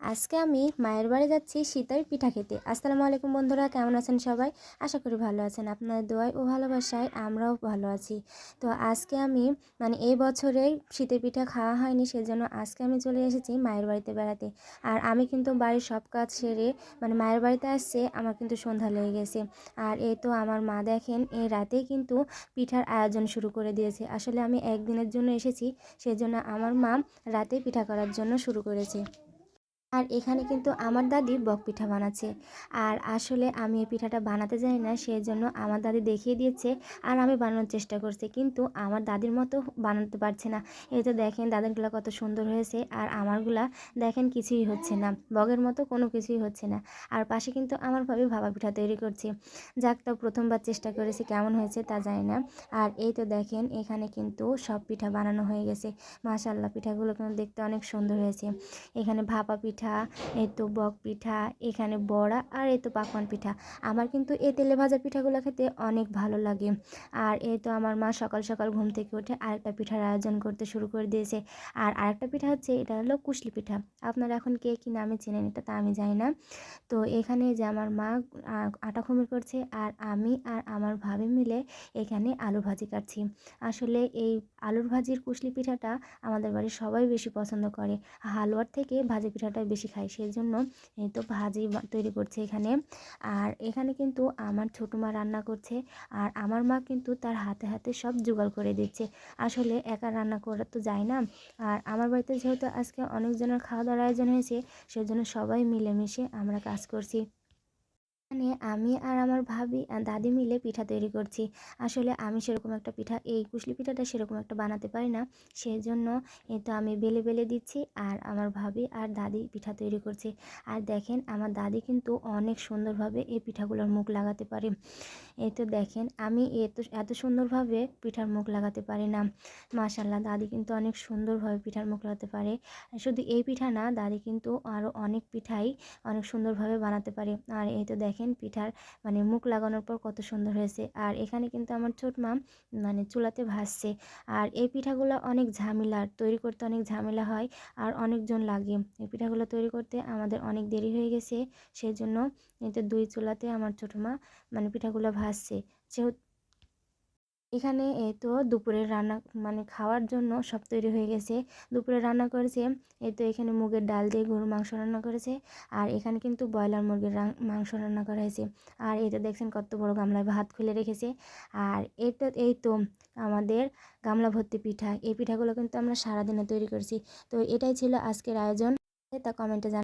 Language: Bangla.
আজকে আমি মায়ের বাড়ি যাচ্ছি শীতের পিঠা খেতে। আসসালামু আলাইকুম বন্ধুরা, কেমন আছেন সবাই? আশা করি ভালো আছেন। আপনাদের দোয়ায় ও ভালোবাসায় আমরাও ভালো আছি। তো আজকে আমি মানে এই বছরে শীতের পিঠা খাওয়া হয়নি, সেজন্য আজকে আমি চলে এসেছি মায়ের বাড়িতে বেড়াতে। আর আমি কিন্তু বাড়ির সব কাজ সেরে মানে মায়ের বাড়িতে আসছে, আমার কিন্তু সন্ধ্যা লেগে গেছে। আর এই তো আমার মা দেখেন, এই রাতেই কিন্তু পিঠার আয়োজন শুরু করে দিয়েছে। আসলে আমি একদিনের জন্য এসেছি, সেজন্য আমার মা রাতে পিঠা করার জন্য শুরু করেছে। আর এখানে কিন্তু আমার দাদি বক পিঠা বানাচ্ছে। আর আসলে আমি এই পিঠাটা বানাতে জানি না সেই জন্য আমার দাদি দেখিয়ে দিয়েছে আর আমি বানানোর চেষ্টা করছি। কিন্তু আমার দাদির মতো বানাতে পারছে না। এই তো দেখেন দাদারগুলো কত সুন্দর হয়েছে আর আমারগুলা দেখেন কিছুই হচ্ছে না, বগের মতো কোনো কিছুই হচ্ছে না। আর পাশে কিন্তু আমার ভাবি ভাবা পিঠা তৈরি করছে। যাক তো প্রথমবার চেষ্টা করেছি কেমন হয়েছে তা জানি না। আর এই তো দেখেন এখানে কিন্তু সব পিঠা বানানো হয়ে গেছে। মাশাল্লাহ পিঠাগুলো কিন্তু দেখতে অনেক সুন্দর হয়েছে। এখানে ভাপা পিঠা এই তো বক পিঠা, এখানে বড়া আর এই তো পাকন পিঠা। আমার কিন্তু এ তেলে ভাজা পিঠাগুলো খেতে অনেক ভালো লাগে। আর এই তো আমার মা সকাল সকাল ঘুম থেকে উঠে আরেকটা পিঠার আয়োজন করতে শুরু করে দিয়েছে। আর আরেকটা পিঠা হচ্ছে, এটা হলো কুশলি পিঠা। আপনারা এখন কে কী নামে চেনেন এটা তা আমি জানি না। তো এখানে যে আমার মা আটা খুমির করছে আর আমি আর আমার ভাবি মিলে এখানে আলু ভাজি কাটছি। আসলে এই আলুর ভাজির কুশলি পিঠাটা আমাদের বাড়ির সবাই বেশি পছন্দ করে। হালুয়ার থেকে ভাজি পিঠাটা বেশি খাই সেই জন্য এই তো ভাজি তৈরি করছে এখানে। আর এখানে কিন্তু আমার ছোটো মা রান্না করছে, আর আমার মা কিন্তু তার হাতে হাতে সব জোগাড় করে দিচ্ছে। আসলে একা রান্না করা তো যায় না। আর আমার বাড়িতে যেহেতু আজকে অনেকজনের খাওয়া দাওয়ার আয়োজন হয়েছে সেই জন্য সবাই মিলেমিশে আমরা কাজ করছি। এখানে আমি আর আমার ভাবি দাদি মিলে পিঠা তৈরি করছি। আসলে আমি সেরকম একটা পিঠা, এই কুশলি পিঠাটা সেরকম একটা বানাতে পারি না। সেই জন্য তো আমি বেলে বেলে দিচ্ছি আর আমার ভাবি আর দাদি পিঠা তৈরি করছে। আর দেখেন, আমার দাদি কিন্তু অনেক সুন্দরভাবে এই পিঠাগুলোর মুখ লাগাতে পারে। এই তো দেখেন, আমি এত এত সুন্দরভাবে পিঠার মুখ লাগাতে পারি না। মাশাল্লাহ, দাদি কিন্তু অনেক সুন্দরভাবে পিঠার মুখ লাগাতে পারে। শুধু এই পিঠা না, দাদি কিন্তু আরও অনেক পিঠাই অনেক সুন্দরভাবে বানাতে পারে। আর এই তো দেখেন পিঠার মানে মুখ লাগানোর পর কত সুন্দর হয়েছে। আর এখানে কিন্তু আমার ছোট মানে চুলাতে ভাসছে আর এই পিঠাগুলো অনেক ঝামেলার, তৈরি করতে অনেক ঝামেলা হয় আর অনেকজন লাগে। এই পিঠাগুলো তৈরি করতে আমাদের অনেক দেরি হয়ে গেছে। সেই জন্য এতে দুই চুলাতে আমার ছোটো মা মানে পিঠাগুলো ভাসছে যেহেতু এখানে এই তো দুপুরের রান্না মানে খাওয়ার জন্য সব তৈরি হয়ে গেছে। দুপুরে রান্না করেছে এই তো এখানে মুগের ডাল দিয়ে গরুর মাংস রান্না করেছে, আর এখানে কিন্তু ব্রয়লার মুরগির মাংস রান্না করা হয়েছে। আর এই তো দেখছেন কত বড় গামলায় ভাত খুলে রেখেছে। আর এটা এই তো আমাদের গামলা ভর্তি পিঠা। এই পিঠাগুলো কিন্তু আমরা সারাদিনে তৈরি করেছি। তো এটাই ছিল আজকের আয়োজন। তা কমেন্টে জান